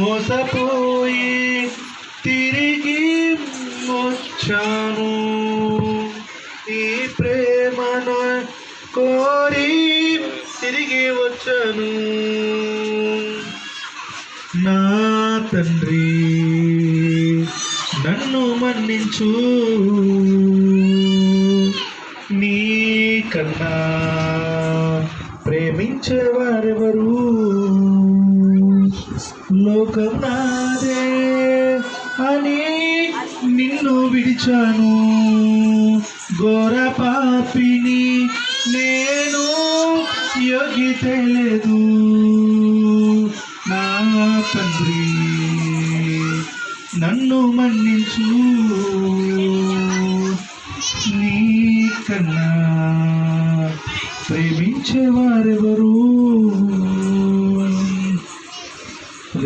మోసపోయి తిరిగి వచ్చాను. ఈ ప్రేమను కోరి తిరిగి వచ్చాను. నా తండ్రి నన్ను మన్నించు. నీ కన్నా ప్రేమించేవారెవరు? లోకం నాదే అని నిన్ను విడిచాను. ఘోర పాపిని నేను యోగ్యత లేదు నా తండ్రి నన్ను మన్నించు. నీ కన్నా ప్రేమించేవారెవరు?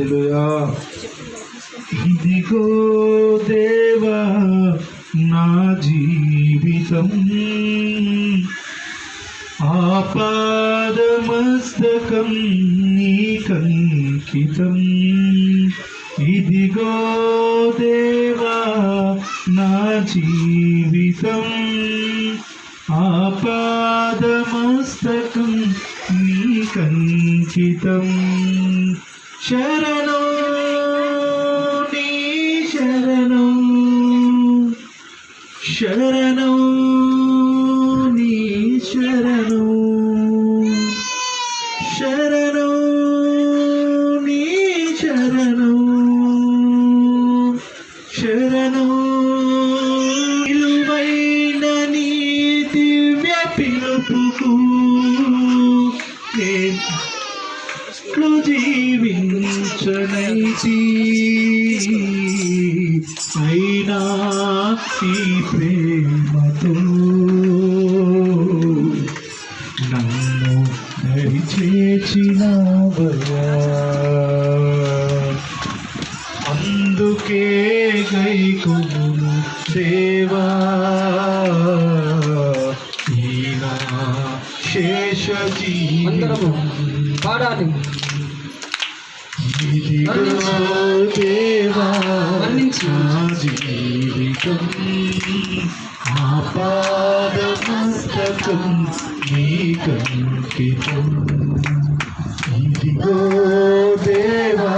హల్లెలూయా. ఇదిగో దేవా నా జీవితం. ఆపాదమస్తకం నీకంకితం ఇదిగో దేవా నా జీవితం. ఆపాదమస్తకం నీకంకితం శరణం నీ శరణం. శరణం నీ శరణం. శరణం నీ శరణం. శరణం విలువైన నీ దివ్య పిలుపుకు. నేను జీవించనైతి అయినా ఈ ప్రేమతో నన్ను దరిచేచినవయా అందుకే గైకును దేవా. ఈనా శేష అందరము పాడాలి. జీవితం ఆపాదమస్తకం నీకంకితం ఇదిగో దేవా